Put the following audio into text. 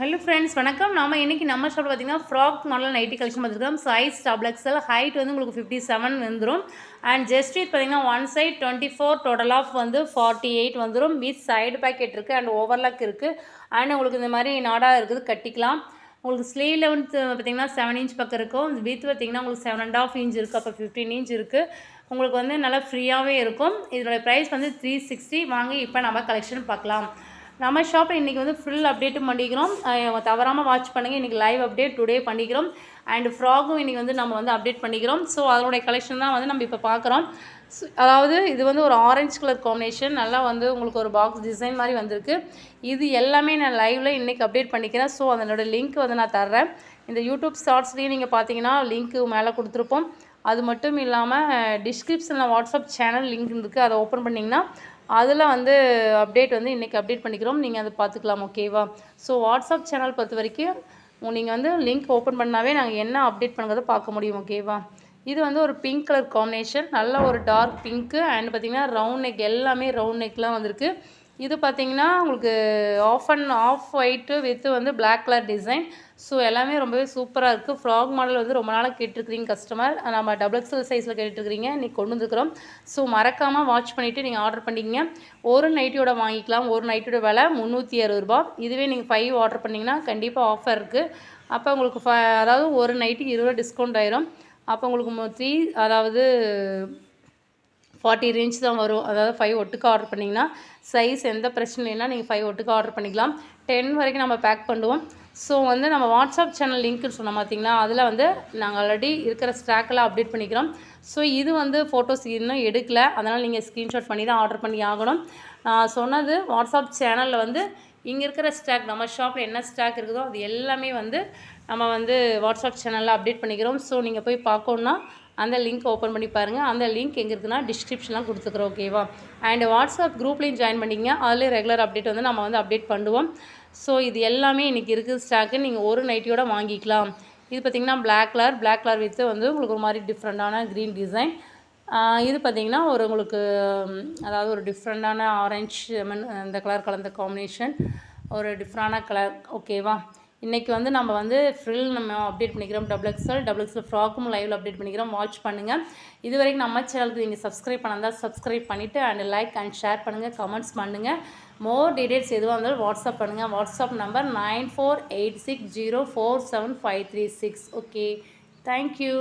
Hello friends வணக்கம். நம்ம இன்றைக்கி நம்ம ஷாப்பில் பார்த்தீங்கன்னா ஃப்ராக் மாடல் நைட்டி கலெக்ஷன் பார்த்துருக்கோம். சைஸ் டபுள் ஹைட் வந்து உங்களுக்கு ஃபிஃப்டி செவன் வந்துடும் அண்ட் ஜஸ்ட் இது பார்த்தீங்கன்னா one side twenty four total of வந்து ஃபார்ட்டி எயிட் வந்துடும் வித் சைடு பேக்கெட் இருக்குது அண்ட் ஓவர்லாக் இருக்குது அண்ட் உங்களுக்கு இந்த மாதிரி நாடாக இருக்குது கட்டிக்கலாம். உங்களுக்கு ஸ்லீவ் லெவன்த் பார்த்தீங்கன்னா செவன் இன்ச் பக்கம் இருக்கும். வித் பார்த்தீங்கன்னா உங்களுக்கு செவன் அண்ட் ஆஃப் இன்ச் இருக்குது அப்போ ஃபிஃப்டீன் இன்ச் இருக்குது உங்களுக்கு வந்து நல்லா ஃப்ரீயாகவே இருக்கும். இதனுடைய ப்ரைஸ் வந்து த்ரீ சிக்ஸ்டி வாங்கி இப்போ நம்ம கலெக்ஷன் பார்க்கலாம். நம்ம ஷாப்பில் இன்றைக்கி வந்து ஃபுல் அப்டேட்டும் பண்ணிக்கிறோம். தவறாமல் வாட்ச் பண்ணுங்கள் இன்றைக்கி லைவ் அப்டேட் டுடே பண்ணிக்கிறோம். அண்ட் ஃப்ராகும் இன்றைக்கி வந்து நம்ம வந்து அப்டேட் பண்ணிக்கிறோம். ஸோ அதனுடைய கலெக்ஷன் தான் வந்து நம்ம இப்போ பார்க்குறோம். அதாவது இது வந்து ஒரு ஆரஞ்சு கலர் காம்பினேஷன் நல்லா வந்து உங்களுக்கு ஒரு பாக்ஸ் டிசைன் மாதிரி வந்திருக்கு. இது எல்லாமே நான் லைவில் இன்றைக்கி அப்டேட் பண்ணிக்கிறேன். ஸோ அதனோட லிங்க் வந்து நான் தர்றேன். இந்த யூடியூப் ஷார்ட்ஸ்லேயும் நீங்கள் பார்த்தீங்கன்னா லிங்க்கு மேலே கொடுத்துருப்போம். அது மட்டும் இல்லாமல் டிஸ்கிரிப்ஷனில் வாட்ஸ்அப் சேனல் லிங்க் இருக்குது அதை ஓப்பன் பண்ணிங்கன்னா அதில் வந்து அப்டேட் வந்து இன்றைக்கி அப்டேட் பண்ணிக்கிறோம். நீங்கள் அதை பார்த்துக்கலாம் ஓகேவா ஸோ வாட்ஸ்அப் சேனல் பொறுத்த வரைக்கும் நீங்கள் வந்து லிங்க் ஓப்பன் பண்ணாவே நாங்கள் என்ன அப்டேட் பண்ணுறதை பார்க்க முடியும் ஓகேவா இது வந்து ஒரு பிங்க் கலர் காம்பினேஷன் நல்ல ஒரு டார்க் பிங்க்கு அண்ட் பார்த்தீங்கன்னா ரவுண்ட் நெக் எல்லாமே ரவுண்ட் நெக்லாம் வந்திருக்கு. இது பார்த்தீங்கன்னா உங்களுக்கு off and off white with வந்து பிளாக் கலர் டிசைன் ஸோ எல்லாமே ரொம்பவே சூப்பராக இருக்குது ஃப்ராக் மாடல் வந்து ரொம்ப நாளாக கேட்டிருக்கிறீங்க கஸ்டமர் நம்ம டபுள் எக்ஸல் சைஸில் கேட்டுருக்கிறீங்க. இன்னைக்கு கொண்டு வந்துருக்குறோம். ஸோ மறக்காமல் வாட்ச் பண்ணிவிட்டு நீங்கள் ஆர்டர் பண்ணிக்கிங்க. ஒரு நைட்டியோட வாங்கிக்கலாம். ஒரு நைட்டியோட விலை முந்நூற்றி அறுபது ரூபா இதுவே நீங்கள் ஃபைவ் ஆர்டர் பண்ணிங்கன்னா கண்டிப்பாக ஆஃபர் இருக்குது அப்போ உங்களுக்கு ஃப அதாவது ஒரு நைட்டுக்கு இருபது டிஸ்கவுண்ட் ஆயிரும். அப்போ உங்களுக்கு த்ரீ அதாவது ஃபார்ட்டி ரேஞ்ச் தான் வரும். அதாவது ஃபைவ் ஒட்டுக்கு ஆர்டர் பண்ணிங்கன்னா சைஸ் எந்த பிரச்சனை இல்லைன்னா நீங்கள் ஃபைவ் ஒட்டுக்கு ஆர்டர் பண்ணிக்கலாம். டென் வரைக்கும் நம்ம பேக் பண்ணுவோம். ஸோ வந்து நம்ம வாட்ஸ்அப் சேனல் லிங்க்னு சொன்னோம் பார்த்தீங்களா அதில் வந்து நாங்கள் ஆல்ரெடி இருக்கிற ஸ்டாக்கெல்லாம் அப்டேட் பண்ணிக்கிறோம். ஸோ இது வந்து ஃபோட்டோஸ் இன்னும் எடுக்கலை. அதனால் நீங்கள் ஸ்க்ரீன்ஷாட் பண்ணி தான் ஆர்டர் பண்ணி ஆகணும். நான் சொன்னது வாட்ஸ்அப் சேனலில் வந்து இங்கே இருக்கிற ஸ்டாக் நம்ம ஷாப்பில் என்ன ஸ்டாக் இருக்குதோ அது எல்லாமே வந்து நம்ம வந்து வாட்ஸ்அப் சேனலில் அப்டேட் பண்ணிக்கிறோம். ஸோ நீங்கள் போய் பார்க்கணுன்னா அந்த லிங்க் ஓப்பன் பண்ணி பாருங்கள் அந்த லிங்க் எங்கே இருக்குன்னா டிஸ்கிரிப்ஷன்லாம் கொடுத்துக்குறோம் ஓகேவா அண்ட் வாட்ஸ்அப் குரூப்லேயும் ஜாயின் பண்ணிங்க அதுலேயும் ரெகுலர் அப்டேட் வந்து நம்ம வந்து அப்டேட் பண்ணுவோம். ஸோ இது எல்லாமே இன்றைக்கி இருக்குது ஸ்டாக்கு நீங்கள் ஒரு நைட்டியோட வாங்கிக்கலாம். இது பார்த்திங்கன்னா black colour black colour with வந்து உங்களுக்கு ஒரு மாதிரி டிஃப்ரெண்ட்டான க்ரீன் டிசைன் இது பார்த்திங்கன்னா ஒரு உங்களுக்கு அதாவது ஒரு டிஃப்ரெண்ட்டான ஆரஞ்சு மீன் இந்த கலர் கலந்த காம்பினேஷன் ஒரு டிஃப்ரெண்டான கலர் ஓகேவா இன்றைக்கி வந்து நம்ம வந்து ஃப்ரில் நம்ம அப்டேட் பண்ணிக்கிறோம். டபுள் எக்ஸல் டபுள் எக்ஸல் ஃப்ராக்கும் லைவில் அப்டேட் பண்ணிக்கிறோம். வாட்ச் பண்ணுங்கள் இது வரைக்கும் நம்ம சேனலுக்கு நீங்கள் சப்ஸ்கிரைப் பண்ணால் சப்ஸ்கிரைப் பண்ணிவிட்டு அண்ட் லைக் அண்ட் ஷேர் பண்ணுங்கள் கமெண்ட்ஸ் பண்ணுங்கள் மோர் டீடைல்ஸ் எதுவாக இருந்தாலும் வாட்ஸ்அப் பண்ணுங்கள் WhatsApp number nine four eight six zero four seven five three six okay thank you